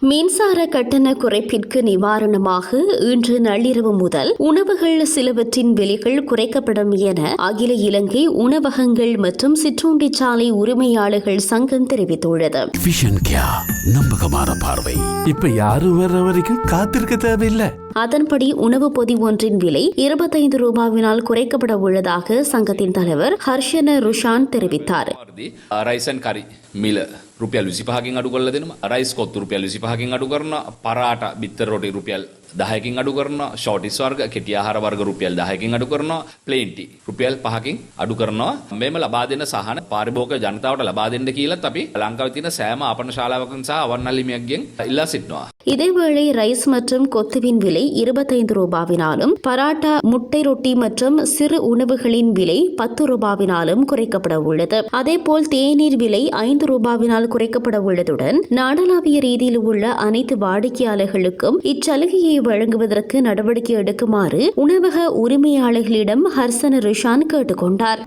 மின்சார கட்டண குறைப்பிற்கு நிவாரணமாக இன்று நள்ளிரவு முதல் உணவுகள் சிலவற்றின் விலைகள் குறைக்கப்படும் என அகில இலங்கை உணவகங்கள் மற்றும் சிற்றுண்டிச்சாலை உரிமையாளர்கள் சங்கம் தெரிவித்துள்ளது. நம்பகமான யாரும் வர்ற காத்திருக்க அதன்படி உணவு பொதி ஒன்றின் விலை இருபத்தைந்து ரூபாவினால் குறைக்கப்பட உள்ளதாக சங்கத்தின் தலைவர் ஹர்ஷன ருஷான் தெரிவித்தார். මිල රුපියල් විසිපහකින් අඩු කල්ල දෙනවා. රයිස් කොත්තු රුපියල් විසිපහකින් අඩු කරන පරාට බිත්තර රොටි රුපියල් දහයකින් අඩු කරන ෂෝටිස් වර්ග කෙටිය ආහාර වර්ග රුපියල් දහයකින් අඩු කරනවා ප්ලේන්ටි රුපියල් පහකින් අඩු කරනවා මෙම ලබා දෙන සහන පාරිභෝග ජනතාවට ලබා දෙන්න කියලත් අපි ලංකාවේ තියෙන සෑම අපන ශාලාවකින් සහ අවන්නල්ලිමියක්ගෙන් ඉල්ලා සිටිනවා இதேவேளை ரைஸ் மற்றும் கொத்துவின் விலை இருபத்தைந்து ரூபாவினாலும் பராட்டா முட்டை ரொட்டி மற்றும் சிறு உணவுகளின் விலை பத்து ரூபாவினாலும் குறைக்கப்பட உள்ளது அதேபோல் தேநீர் விலை ஐந்து ரூபாவினால் குறைக்கப்பட உள்ளதுடன் நாடளாவிய ரீதியில் உள்ள அனைத்து வாடிக்கையாளர்களுக்கும் இச்சலுகையை வழங்குவதற்கு நடவடிக்கை எடுக்குமாறு உணவக உரிமையாளர்களிடம் ஹர்சன ரிஷான் கேட்டுக்கொண்டார்.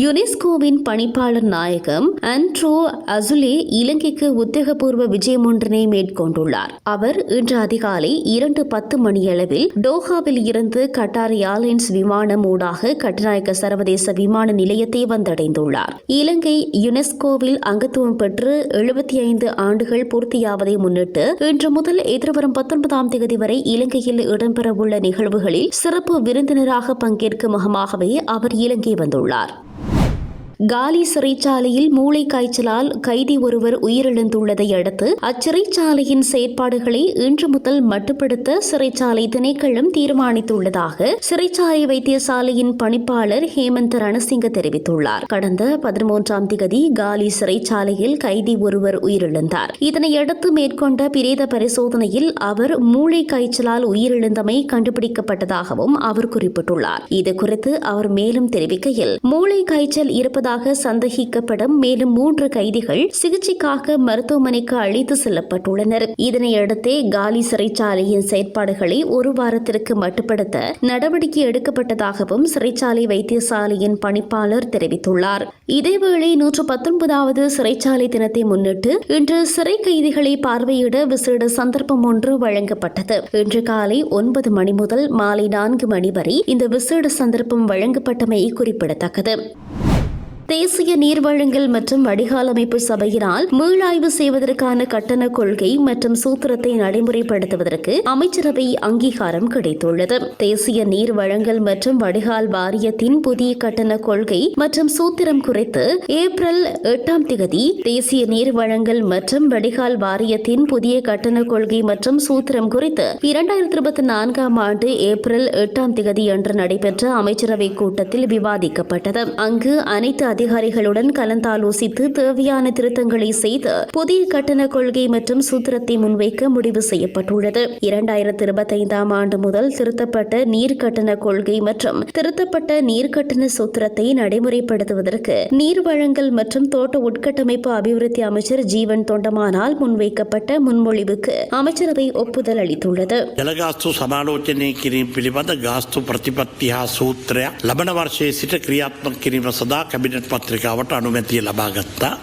யுனெஸ்கோவின் பணிப்பாளர் நாயகம் ஆண்ட்ரோ அசுலே இலங்கைக்கு உத்தியோகபூர்வ விஜயம் ஒன்றினை மேற்கொண்டுள்ளார். அவர் இன்று அதிகாலை இரண்டு பத்து மணியளவில் டோஹாவில் இருந்து கட்டார் ஏர்லைன்ஸ் விமானம் ஊடாக கட்டுநாயக்க சர்வதேச விமான நிலையத்தை வந்தடைந்துள்ளார். இலங்கை யுனெஸ்கோவில் அங்கத்துவம் பெற்று எழுபத்தி ஐந்து ஆண்டுகள் பூர்த்தியாவதை முன்னிட்டு இன்று முதல் எதிர்வரும் பத்தொன்பதாம் தேதி வரை இலங்கையில் இடம்பெறவுள்ள நிகழ்வுகளில் சிறப்பு விருந்தினராக பங்கேற்கும் முகமாகவே அவர் இலங்கை வந்துள்ளார். காலி சிறைச்சாலையில் மூளை காய்ச்சலால் கைதி ஒருவர் உயிரிழந்துள்ளதை அடுத்து அச்சிறைச்சாலையின் செயற்பாடுகளை இன்று முதல் மட்டுப்படுத்த சிறைச்சாலை திணைக்களம் தீர்மானித்துள்ளதாக சிறைச்சாலை வைத்தியசாலையின் பணிப்பாளர் ஹேமந்த் ரணசிங்க தெரிவித்துள்ளார். கடந்த பதிமூன்றாம் திகதி காலி சிறைச்சாலையில் கைதி ஒருவர் உயிரிழந்தார். இதனையடுத்து மேற்கொண்ட பிரேத பரிசோதனையில் அவர் மூளை காய்ச்சலால் உயிரிழந்தமை கண்டுபிடிக்கப்பட்டதாகவும் அவர் குறிப்பிட்டுள்ளார். இது குறித்து அவர் மேலும் தெரிவிக்கையில் மூளை காய்ச்சல் இருப்பதாக சந்தேகிக்கப்படும் மேலும் மூன்று கைதிகள் சிகிச்சைக்காக மருத்துவமனைக்கு அழைத்து செல்லப்பட்டுள்ளனர். இதனையடுத்தே காலி சிறைச்சாலையின் செயற்பாடுகளை ஒரு வாரத்திற்கு மட்டுப்படுத்த நடவடிக்கை எடுக்கப்பட்டதாகவும் சிறைச்சாலை வைத்தியசாலையின் பணிப்பாளர் தெரிவித்துள்ளார். இதேவேளை நூற்று பத்தொன்பதாவது சிறைச்சாலை தினத்தை முன்னிட்டு இன்று சிறை கைதிகளை பார்வையிட விசேட சந்தர்ப்பம் ஒன்று வழங்கப்பட்டது. இன்று காலை ஒன்பது மணி முதல் மாலை நான்கு மணி வரை இந்த விசேட சந்தர்ப்பம் வழங்கப்பட்டமை குறிப்பிடத்தக்கது. தேசிய நீர் வழங்கல் மற்றும் வடிகால் அமைப்பு சபையினால் மீளாய்வு செய்வதற்கான கட்டண கொள்கை மற்றும் சூத்திரத்தை நடைமுறைப்படுத்துவதற்கு அமைச்சரவை அங்கீகாரம் கிடைத்துள்ளது. தேசிய நீர் வழங்கல் மற்றும் வடிகால் வாரியத்தின் புதிய கட்டண கொள்கை மற்றும் சூத்திரம் குறித்து ஏப்ரல் எட்டாம் திகதி தேசிய நீர் வழங்கல் மற்றும் வடிகால் வாரியத்தின் புதிய கட்டண கொள்கை மற்றும் சூத்திரம் குறித்து இரண்டாயிரத்தி இருபத்தி நான்காம் ஆண்டு ஏப்ரல் எட்டாம் திகதி அன்று நடைபெற்ற அமைச்சரவை கூட்டத்தில் விவாதிக்கப்பட்டது. அங்கு அனைத்து அதிகாரிகளுடன் கலந்தாலோசித்து தேவையான திருத்தங்களை செய்து புதிய கட்டண கொள்கை மற்றும் சூத்திரத்தை முன்வைக்க முடிவு செய்யப்பட்டுள்ளது இரண்டாயிரத்தி இருபத்தைந்தாம் ஆண்டு முதல் திருத்தப்பட்ட நீர் கட்டண கொள்கை மற்றும் திருத்தப்பட்ட நீர் கட்டண சூத்திரத்தை நடைமுறைப்படுத்துவதற்கு நீர் வழங்கல் மற்றும் தோட்ட உட்கட்டமைப்பு அபிவிருத்தி அமைச்சர் ஜீவன் தொண்டமானால் முன்வைக்கப்பட்ட முன்மொழிவுக்கு அமைச்சரவை ஒப்புதல் அளித்துள்ளது ජලගාස්තු සමාලෝචනය කිරීම පිළිබඳ ගාස්තු ප්‍රතිපත්ති හා සූත්‍රයක් ලබන වර්ෂයේ සිට ක්‍රියාත්මක කිරීම සඳහා කැබිනට් පත්‍රිකාවට අනුමැතිය ලබාගත්තා.